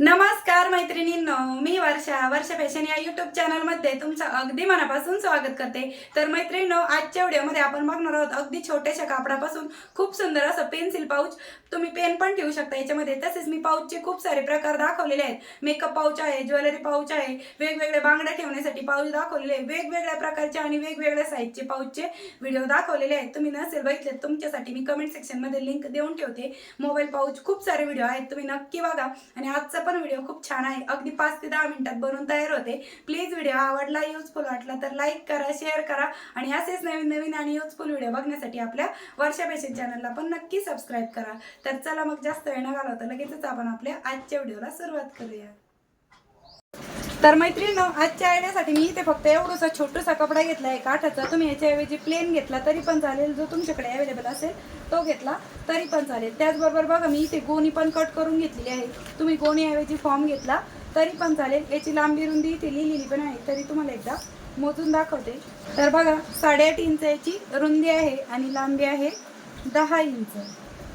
नमस्कार मैत्रिणींनो मी वर्षा. वर्षा फॅशन या युट्यूब चॅनलमध्ये तुमचं अगदी मनापासून स्वागत करते. तर मैत्रिणींनो आजच्या व्हिडिओमध्ये आपण बघणार आहोत अगदी छोट्याशा कापडापासून खूप सुंदर असं पेन्सिल पाऊच तुम्ही पेन पण ठेवू शकता. याच्यामध्ये तसेच मी पाऊचचे खूप सारे प्रकार दाखवलेले आहेत. मेकअप पाऊच आहे ज्वेलरी पाऊच आहे वेगवेगळे बांगड्या ठेवण्यासाठी पाऊच दाखवलेले आहे. वेगवेगळ्या प्रकारचे आणि वेगवेगळ्या साईजचे पाऊचचे व्हिडिओ दाखवलेले आहेत. तुम्ही नसेल बघितले तुमच्यासाठी मी कमेंट सेक्शनमध्ये लिंक देऊन ठेवते. मोबाईल पाऊच खूप सारे व्हिडिओ आहेत. तुम्ही नक्की बघा. आणि आजचा पण व्हिडिओ खूप छान आहे. अगदी पाच ते दहा मिनिटात बनवून तयार होते. प्लीज व्हिडिओ आवडला युजफुल वाटला तर लाईक करा शेअर करा. आणि असेच नवीन नवीन आणि युजफुल व्हिडिओ बघण्यासाठी आपल्या वर्षा फॅशन चॅनलला पण नक्की सबस्क्राईब करा. तर चला मग जास्त वेळ न घालवता लगेचच आपण आपल्या आजच्या व्हिडिओला सुरुवात करूया. तर मैत्रिणी आजच्या आयडियासाठी मी इथे फक्त एवढंसा छोटूसा कपडा घेतला आहे काठाचा तुम्ही याच्याऐवजी प्लेन घेतला तरी पण चालेल. जो तुमच्याकडे अवेलेबल असेल तो घेतला तरी पण चालेल. त्याचबरोबर बघा मी इथे गोणी पण कट करून घेतलेली आहे. तुम्ही गोणीऐवजी फॉर्म घेतला तरी पण चालेल. याची लांबी रुंदी इथे लिहिलेली पण आहे. तरी तुम्हाला एकदा मोजून दाखवते. तर बघा साडेआठ इंच याची रुंदी आहे आणि लांबी आहे दहा इंच.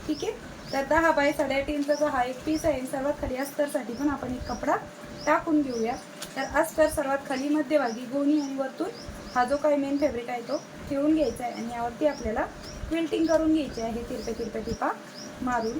ठीक आहे? तर दहा बाय साडेआठ इंचचा हा एक पीस आहे. सर्वात खाली अस्तरसाठी पण आपण एक कपडा टाकून घेऊया. तर अस्तर सर्वात खाली मध्यभागी गोणी आणि वरतून हा जो काही मेन फॅब्रिक आहे तो ठेवून घ्यायचा आहे आणि यावरती आपल्याला क्विल्टिंग करून घ्यायची आहे. तिरप्या तिरप्या टिपा मारून.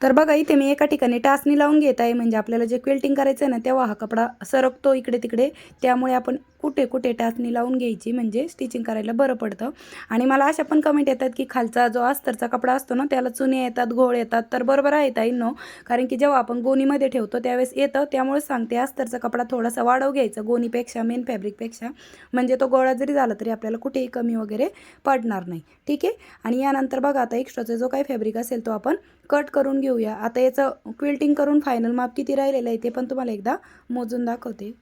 तर बघा इथे मी एका ठिकाणी टाचणी लावून घेत आहे. म्हणजे आपल्याला जे क्विल्टिंग करायचं आहे ना तेव्हा हा कपडा सरकतो इकडे तिकडे. त्यामुळे आपण कुठे कुठे टाचणी लावून घ्यायची म्हणजे स्टिचिंग करायला बरं पडतं. आणि मला अशा पण कमेंट येतात की खालचा जो अस्तरचा कपडा असतो ना त्याला चुने येतात घोळ येतात. तर बरोबर आहे ताई नो कारण की जेव्हा आपण गोणीमध्ये ठेवतो त्यावेळेस येतं. त्यामुळेच सांगते अस्तरचा कपडा थोडासा वाढव घ्यायचा गोणीपेक्षा मेन फॅब्रिकपेक्षा म्हणजे तो गोळा जरी झाला तरी आपल्याला कुठेही कमी वगैरे पडणार नाही. ठीक आहे? आणि यानंतर बघा आता एक्स्ट्राचा जो काही फॅब्रिक असेल तो आपण कट करून घेऊया. आता याचं क्विल्टिंग करून फायनल माप किती राहिलेलं आहे ते पण तुम्हाला एकदा मोजून दाखवते.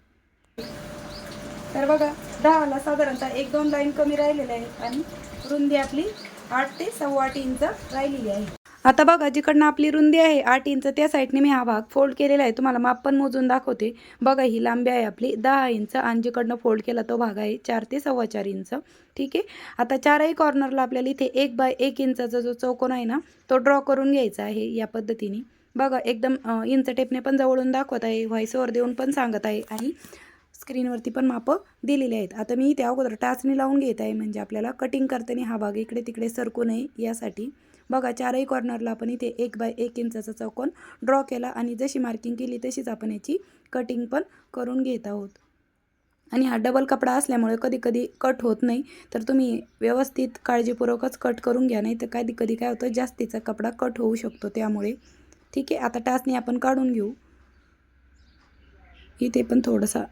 तर बघा दहाला साधारणतः एक दोन लाईन कमी राहिलेल्या आहेत आणि रुंदी आपली आठ ते सव्वा आठ इंच राहिलेली आहे. आता बघा जिकडनं आपली रुंदी आहे आठ इंच त्या साईडने मी हा भाग फोल्ड केलेला आहे. तुम्हाला माप पण मोजून दाखवते. बघा ही लांबी आहे आपली दहा इंच आणि जिकडनं फोल्ड केला तो भाग आहे चार ते सव्वा चार इंच. ठीक आहे? आता चारही कॉर्नरला आपल्याला इथे एक बाय एक इंचाचा जो चौकोन आहे ना तो ड्रॉ करून घ्यायचा आहे या पद्धतीने. बघा एकदम इंच टेपने पण जवळून दाखवत आहे व्हॉइसवर देऊन पण सांगत आहे. आणि स्क्रीनवरती पण मापं दिलेली आहेत. आता मी त्या अगोदर टाचणी लावून घेत आहे म्हणजे आपल्याला कटिंग करताना हा भाग इकडे तिकडे सरकू नये यासाठी. बघा चारही कॉर्नरला आपण इथे एक बाय एक इंचाचा चौकोन ड्रॉ केला आणि जशी मार्किंग केली तशीच आपण याची कटिंग पण करून घेत आहोत. आणि हा डबल कपडा असल्यामुळे कधी कधी कट होत नाही. तर तुम्ही व्यवस्थित काळजीपूर्वकच कट करून घ्या नाही तर कधी कधी काय होतं जास्तीचा कपडा कट होऊ शकतो त्यामुळे. ठीक आहे आता टाचणी आपण काढून घेऊ. इथे पण थोडासा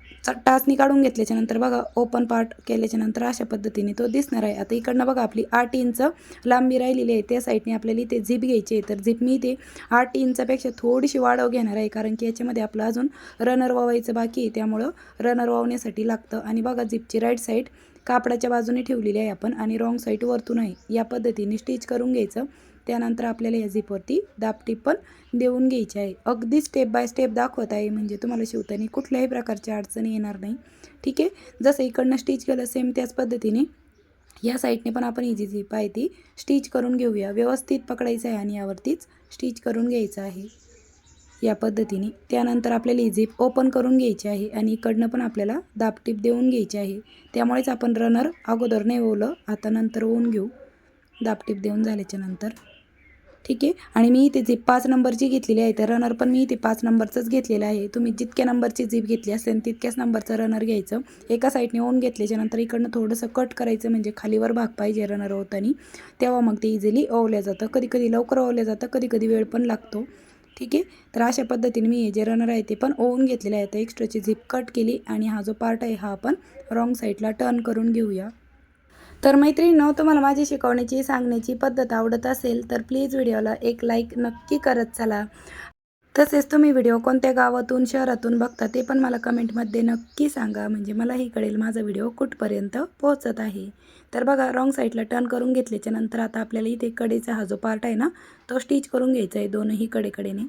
टाचणी काढून घेतल्याच्यानंतर बघा ओपन पार्ट केल्याच्यानंतर अशा पद्धतीने तो दिसणार आहे. आता इकडनं बघा आपली आठ इंच लांबी राहिलेली आहे. त्या साईडने आपल्याला इथे झिप घ्यायची आहे. तर झिप मी इथे आठ इंचापेक्षा थोडीशी वाढव घेणार आहे. कारण की याच्यामध्ये आपलं अजून रनर वावायचं बाकी आहे. त्यामुळं रनर वावण्यासाठी लागतं. आणि बघा झिपची राईट साईड कापडाच्या बाजूने ठेवलेली आहे आपण आणि रॉंग साईड वरतून आहे. या पद्धतीने स्टिच करून घ्यायचं. त्यानंतर आपल्याला या झिपवरती दापटीप पण देऊन घ्यायची आहे. अगदी स्टेप बाय स्टेप दाखवत आहे म्हणजे तुम्हाला शिवताना कुठल्याही प्रकारच्या अडचणी येणार नाही. ठीक आहे? जसं इकडनं स्टिच केलं सेम त्याच पद्धतीने. या साईडने पण आपण ही झी झिप आहे ती स्टिच करून घेऊया. व्यवस्थित पकडायचं आहे आणि यावरतीच स्टिच करून घ्यायचं आहे. या पद्धतीने. त्यानंतर आपल्याला ही झिप ओपन करून घ्यायची आहे आणि इकडनं पण आपल्याला दापटीप देऊन घ्यायची आहे. त्यामुळेच आपण रनर अगोदर नाही ओवलं आता नंतर ओवून घेऊ. दापटीप देऊन झाल्याच्यानंतर. ठीक आहे? आणि मी इथे झिप पाच नंबरची घेतलेली आहे तर रनर पण मी इथे पाच नंबरचंच घेतलेलं आहे. तुम्ही जितक्या नंबरची झिप घेतली असेल तितक्याच नंबरचं रनर घ्यायचं. एका साईडने ओन घेतल्याच्यानंतर इकडनं थोडंसं कट करायचं म्हणजे खालीवर भाग पाहिजे रनर होताना तेव्हा मग ते इझिली ओवल्या जातं. कधी कधी लवकर ओवल्या जातं कधी कधी वेळ पण लागतो. ठीक आहे? तर अशा पद्धतीने मी हे जे रनर आहे ते पण ओवून घेतलेले आहे. तर एक्स्ट्राची झिप कट केली आणि हा जो पार्ट आहे हा आपण रॉंग साईडला टर्न करून घेऊया. तर मैत्रिणींनो तुम्हाला माझी शिकवण्याची सांगण्याची पद्धत आवडत असेल तर प्लीज व्हिडिओला एक लाईक नक्की करत चला. तसेच तुम्ही व्हिडिओ कोणत्या गावातून शहरातून बघता ते पण मला कमेंटमध्ये नक्की सांगा. म्हणजे मलाही कळेल माझा व्हिडिओ कुठपर्यंत पोहोचत आहे. तर बघा रॉंग साईडला टर्न करून घेतल्याच्या नंतर आता आपल्याला इथे कडेचा हा जो पार्ट आहे ना तो स्टिच करून घ्यायचा आहे दोनही कडेकडेने.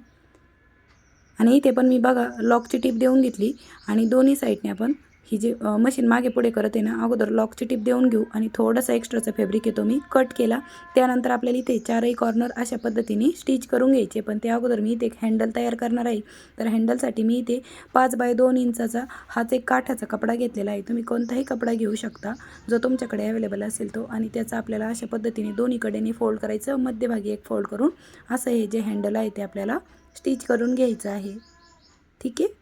आणि इथे पण मी बघा लॉकची टीप देऊन घेतली. आणि दोन्ही साईडने आपण ही जी मशीन मागे पुढे करत आहे ना अगोदर लॉकची टिप देऊन घेऊ आणि थोडासा एक्स्ट्राचा फॅब्रिक येतो मी कट केला. त्यानंतर आपल्याला इथे चारही कॉर्नर अशा पद्धतीने स्टिच करून घ्यायचे. पण त्या अगोदर मी इथे एक हँडल तयार करणार आहे. तर हँडलसाठी मी इथे पाच बाय दोन इंचाचा हाच एक काठाचा कपडा घेतलेला आहे. तुम्ही कोणताही कपडा घेऊ शकता जो तुमच्याकडे अवेलेबल असेल तो. आणि त्याचा आपल्याला अशा पद्धतीने दोन्हीकडेने फोल्ड करायचं मध्यभागी एक फोल्ड करून असं हे जे हँडल आहे ते आपल्याला स्टिच करून घ्यायचं आहे. ठीक आहे?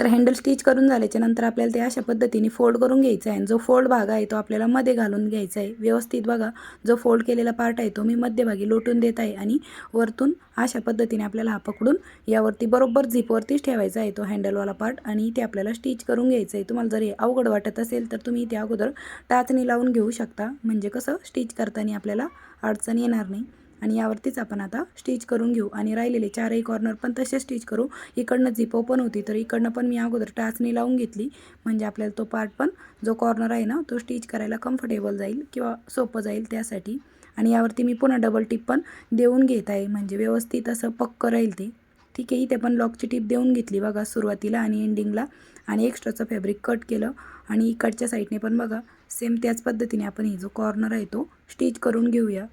तर हँडल स्टिच करून झाल्याच्यानंतर आपल्याला ते अशा पद्धतीने फोल्ड करून घ्यायचं आहे. आणि जो फोल्ड भाग आहे तो आपल्याला मध्ये घालून घ्यायचा आहे. व्यवस्थित बघा जो फोल्ड केलेला पार्ट आहे तो मी मध्यभागी लोटून देत आहे आणि वरतून अशा पद्धतीने आपल्याला हा पकडून यावरती बरोबर झिपवरतीच ठेवायचा आहे तो हँडलवाला पार्ट आणि ते आपल्याला स्टिच करून घ्यायचं आहे. तुम्हाला जर हे अवघड वाटत असेल तर तुम्ही ते अगोदर टाचणी लावून घेऊ शकता. म्हणजे कसं? स्टिच करताना आपल्याला अडचण येणार नाही. आणि यावरतीच आपण आता स्टिच करून घेऊ. आणि राहिलेले चारही कॉर्नर पण तसे स्टिच करू. इकडनं झिप ओपन होती तर इकडनं पण मी अगोदर टाचणी लावून घेतली. म्हणजे आपल्याला तो पार्ट पण जो कॉर्नर आहे ना तो स्टिच करायला कम्फर्टेबल जाईल किंवा सोपं जाईल त्यासाठी. आणि यावरती मी पुन्हा डबल टिप पण देऊन घेत आहे. म्हणजे व्यवस्थित असं पक्क राहील ते. ठीक आहे इथे पण लॉकची टिप देऊन घेतली बघा सुरुवातीला आणि एंडिंगला आणि एक्स्ट्राचं फॅब्रिक कट केलं. आणि इकडच्या साईडने पण बघा सेम त्याच पद्धतीने आपण ही जो कॉर्नर आहे तो स्टिच करून घेऊया.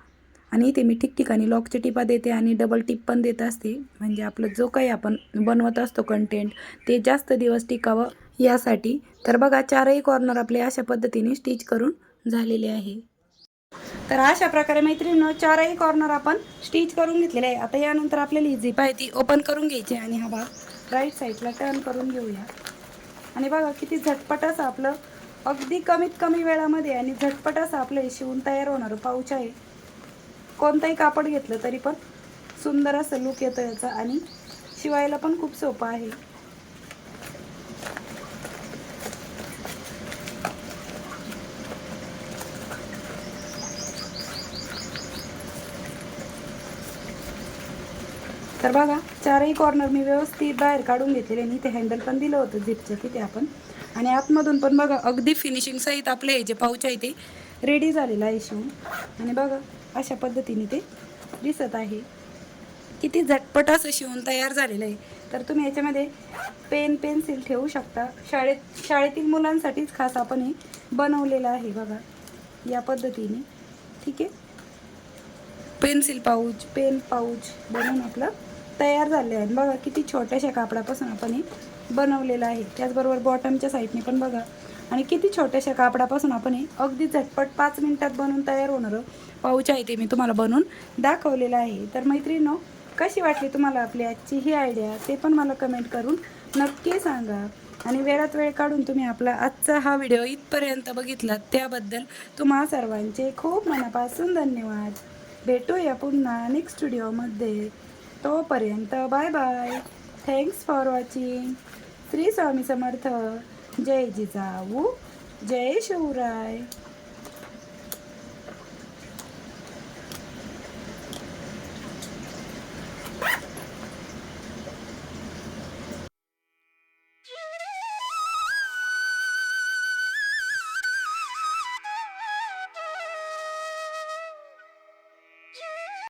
आणि इथे मी ठिकठिकाणी लॉकच्या टिपा देते आणि डबल टिप पण देत असते. म्हणजे आपलं जो काही आपण बनवत असतो कंटेंट ते जास्त दिवस टिकावं यासाठी. तर बघा चारही कॉर्नर आपले अशा पद्धतीने स्टिच करून झालेले आहे. तर अशा प्रकारे मैत्रिणीनं चारही कॉर्नर आपण स्टिच करून घेतलेले आहे. आता यानंतर आपल्याला झिप आहे ती ओपन करून घ्यायची आहे आणि हा भाग राईट साईडला टर्न करून घेऊया. आणि बघा किती झटपट असं आपलं अगदी कमीत कमी वेळामध्ये आणि झटपट असं आपलं शिवून तयार होणारं पाऊच आहे. कोणतंही कापड घेतलं तरी पण सुंदर असं लुक येतो याचा आणि शिवायला पण खूप सोपं आहे. तर बघा चारही कॉर्नर मी व्यवस्थित बाहेर काढून घेतलेले आणि इथे हँडल पण दिलं होतं झिपचं तिथे आपण. आणि आतमधून पण बघा अगदी फिनिशिंग सहित आपले हे जे पाऊच आहे ते रेडी झालेला आहे शिवून. आणि बघा अशा पद्धतीने ते दिसत आहे. किती झटपट असं शिवून तयार झालेलं आहे. तर तुम्ही याच्यामध्ये पेन पेन्सिल ठेवू शकता. शाळेत शाळेतील मुलांसाठीच खास आपण हे बनवलेलं आहे बघा. या पद्धतीने. ठीक आहे? पेन्सिल पाऊच पेन पाऊच बनवून आपलं तयार झाले आहे. बघा किती छोट्याशा कापडापासून आपण हे बनवलेलं आहे. त्याचबरोबर बॉटमच्या साईडने पण बघा. आणि किती छोट्याशा कापडापासून आपण हे अगदी झटपट पाच मिनिटात बनवून तयार होणारं पाऊच आहे ते मी तुम्हाला बनवून दाखवलेलं आहे. तर मैत्रिणीनो कशी वाटली तुम्हाला आपली आजची ही आयडिया ते पण मला कमेंट करून नक्की सांगा. आणि वेळात वेळ काढून तुम्ही आपला आजचा हा व्हिडिओ इथपर्यंत बघितला त्याबद्दल तुम्हा सर्वांचे खूप मनापासून धन्यवाद. भेटूया पुन्हा नेक्स्ट व्हिडिओमध्ये तोपर्यंत bye bye thanks for watching Shri Swami Samarth. जय जिजाऊ जय शिवराय.